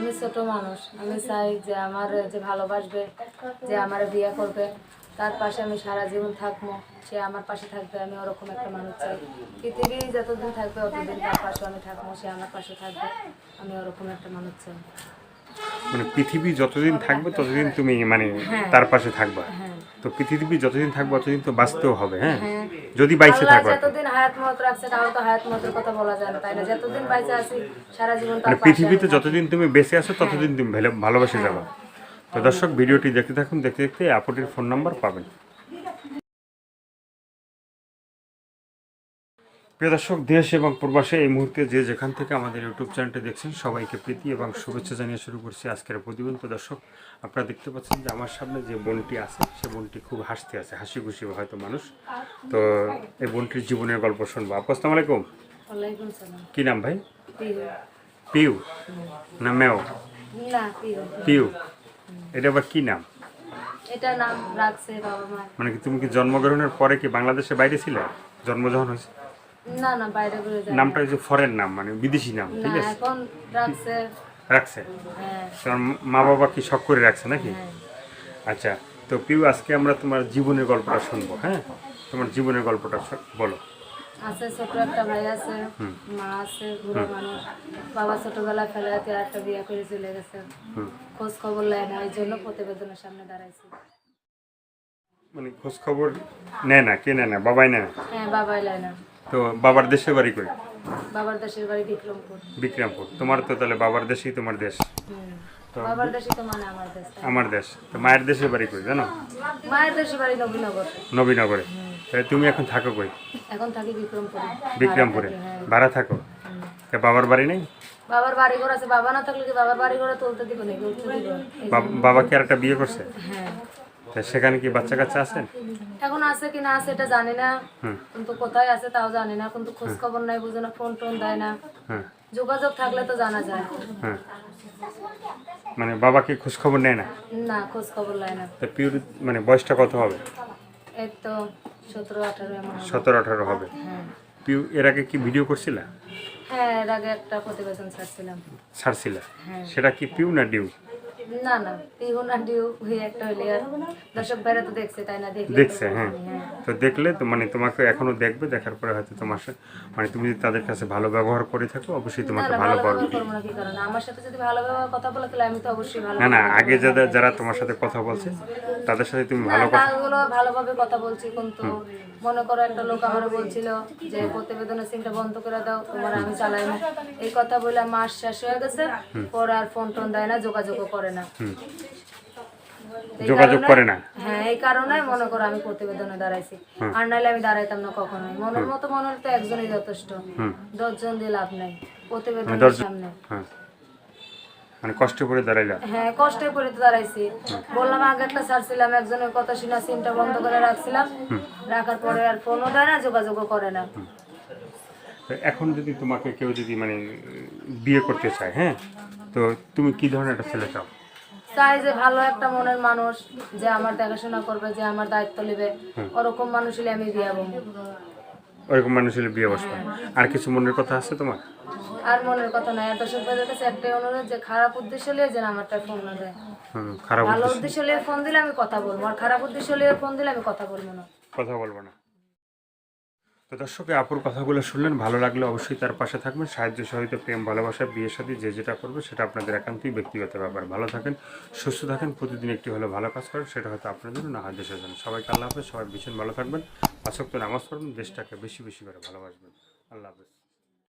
আমি ছোট মানুষ, আমি চাই যে আমার যে ভালোবাসবে, যে আমার বিয়ে করবে, তার পাশে আমি সারা জীবন থাকব, সে আমার পাশে থাকবে, আমি ওরকম একটা মানুষ চাই। পৃথিবী যতদিন থাকবে ততদিন তার পাশে আমি থাকব, সে আমার পাশে থাকবে, আমি ওরকম একটা মানুষ চাই। মানে পৃথিবী যতদিন থাকবে ততদিন তুমি মানে হ্যাঁ। তার পাশে থাকবা। হ্যাঁ। তো পৃথিবী যতদিন থাকবে ততদিন তো বাঁচতেও হবে হ্যাঁ? হ্যাঁ। যদি বাইসে থাকো। যতদিন হায়াত মত রাখছে তাও তো হায়াত মতের কথা বলা যায় না তাই না? যতদিন বাইসে আছি সারা জীবন তার মানে পৃথিবীতে যতদিন তুমি বেঁচে আছো ততদিন তুমি ভালোবাসে ভালোবেসে যাবা। তো দর্শক ভিডিওটি দেখতে থাকুন দেখতে দেখতে আপুটির ফোন নাম্বার পাবেন। প্রিয় দর্শক দেশ এবং প্রবাসে এই মুহূর্তে যে যেখান থেকে আমাদের ইউটিউব চ্যানেলটি দেখছেন সবাইকে প্রীতি এবং শুভেচ্ছা জানিয়ে শুরু করছি আজকের প্রতিবেদন তো দর্শক আপনারা দেখতে পাচ্ছেন যে আমার সামনে যে বোনটি আছে সে বোনটি খুব হাসতে আছে হাসি খুশি হয়তো মানুষ। তো এই বোনটির জীবনের গল্প শুনব। আপু আসসালামু আলাইকুম। কি নাম ভাই? পিউ। না মেও পিউ। এটা আবার কি নাম? এটা নাম রাখছে বাবা মা মানে কি তুমি কি জন্মগ্রহণের পরে কি বাংলাদেশে বাইরে ছিলে? জন্ম যখন হয়েছে? না না বাইরে করে যায় নামটা হচ্ছে ফরেন নাম মানে বিদেশি নাম ঠিক আছে? এখন রাখছে। রাখছে? হ্যাঁ। কারণ মা বাবা কি শখ করে রাখছে নাকি? হ্যাঁ। আচ্ছা তো পিউ আজকে আমরা তোমার জীবনের গল্পটা শুনব হ্যাঁ? তোমার জীবনের গল্পটা বলো। আছে ছোট একটা ভাই আছে মা আছে বুড়ো মানুষ। বাবা ছোটবেলা ফেলে একটা বিয়ে করে চলে গেছে। খোঁজ খবর নেয় না ওই জন্য প্রতিবেদনের সামনে দাঁড়াইছি। মানে খোঁজ খবর নেয় না কে নেয় না? বাবাই নেয় না? হ্যাঁ বাবাই লাই না। তো বাবার দেশে বাড়ি করি বাবার দেশের বাড়ি বিক্রমপুর। বিক্রমপুর। তোমার তো তাহলে বাবার দেশেই তোমার দেশ। তো বাবার দেশে তো মানে আমার দেশ আমার দেশ। তো মায়ের দেশে বাড়ি করি জানো? মায়ের দেশের বাড়ি নবীনগর। নবীনগরে। তাহলে তুমি এখন থাকো কই? এখন থাকি বিক্রমপুরে। বিক্রমপুরে। ভাড়া থাকি, হ্যাঁ। থাকো? তা বাবার বাড়ি নেই? বাবার বাড়ি ঘর আছে বাবা না থাকলে কি বাবার বাড়ি ঘরে তুলতে দিব নাকি? বাব- কি আর একটা বিয়ে করছে? হ্যাঁ। সেখানে কি বাচ্চা কাচ্চা আছে? এখন আছে কি না আছে এটা জানি না। কিন্তু কোথায় আছে তাও জানি না কিন্তু খোঁজ খবর নাই বুঝে না ফোন টোন দেয় না। যোগাযোগ থাকলে তো জানা যায়। মানে বাবা কি খোঁজ খবর নেয় না? না খোঁজ খবর লাই না। তো পিউর মানে বয়সটা কত হবে? এই তো সতেরো আঠারো। সতেরো আঠারো হবে। হ্যাঁ। পিউ এর আগে কি ভিডিও করছিলা? হ্যাঁ এর আগে একটা প্রতিবেদন ছাড়ছিলাম। ছাড়ছিলা? হ্যাঁ। সেটা কি পিউ না ডিউ? না না পিহু না ডিউ হয়ে একটা হইলে আর দর্শক বাইরে তো দেখছে তাই না? দেখলে দেখছে হ্যাঁ। হ্যাঁ। তো দেখলে তো মানে তোমাকে এখনও দেখবে দেখার পরে হয়তো তোমার মানে তুমি যদি তাদের কাছে ভালো ব্যবহার করে থাকো অবশ্যই তোমাকে ভালো আমার সাথে যদি ভালো ব্যবহার কথা বলে তাহলে আমি তো অবশ্যই ভালো না না আগে যারা যারা তোমার সাথে কথা বলছে তাদের সাথে তুমি ভালো কথা ভালোভাবে কথা বলছি কিন্তু মনে করো একটা লোক আমার বলছিল যে প্রতিবেদনের সিমটা বন্ধ করে দাও তোমার আমি চালাই না। এই কথা বলে মাস শেষ হয়ে গেছে পরে আর ফোন টোন দেয় না যোগাযোগও করে না। যোগাযোগ করে না। হ্যাঁ এই কারণে মনে করো আমি প্রতিবেদনে দাঁড়াইছি। আর নাইলে আমি দাঁড়াইতাম না কখনোই মনের মতো মনে তো একজনই যথেষ্ট। দশজন দিয়ে লাভ নাই। প্রতিবেদনের সামনে। হ্যাঁ। মানে কষ্ট করে দাঁড়াইলা? হ্যাঁ কষ্টে করে তো দাঁড়াইছি। বললাম আগে একটা ছাড়ছিলাম একজনের কথা শুনে সিমটা বন্ধ করে রাখছিলাম। রাখার পরে আর ফোনও দেয় না যোগাযোগও করে না। এখন যদি তোমাকে কেউ যদি মানে বিয়ে করতে চায় হ্যাঁ? তো তুমি কি ধরনের একটা ছেলে চাও? চাই যে ভালো একটা মনের মানুষ যে আমার দেখাশোনা করবে যে আমার দায়িত্ব নেবে ওরকম মানুষ হলে আমি বিয়ে হব ওরকম মানুষ হলে বিয়ে বসবে। আর কিছু মনের কথা আছে তোমার? আর মনের কথা নাই। দর্শক ভাইদের কাছে একটাই অনুরোধ যে খারাপ উদ্দেশ্য নিয়ে যেন আমারটা ফোন না দেয়। হুম, খারাপ ভালো উদ্দেশ্য। উদ্দেশ্য নিয়ে ফোন দিলে আমি কথা বলব আর খারাপ উদ্দেশ্য নিয়ে ফোন দিলে আমি কথা বলব না। কথা বলব না। তো দর্শকে আপুর কথাগুলো শুনলেন, ভালো লাগলে অবশ্যই তার পাশে থাকবেন। সাহায্য সহিত প্রেম, ভালোবাসা, বিয়ের সাথে যে যেটা করবে সেটা আপনাদের একান্তই ব্যক্তিগত ব্যাপার। ভালো থাকেন, সুস্থ থাকেন, প্রতিদিন একটি হলে ভালো কাজ করেন, সেটা হয়তো আপনার জন্য না, দেশের জন্য। সবাইকে আল্লাহ হাফেজ, সবাই ভীষণ ভালো থাকবেন। আসক্ত নামাজ পড়বেন, দেশটাকে বেশি বেশি করে ভালোবাসবেন। আল্লাহ হাফেজ।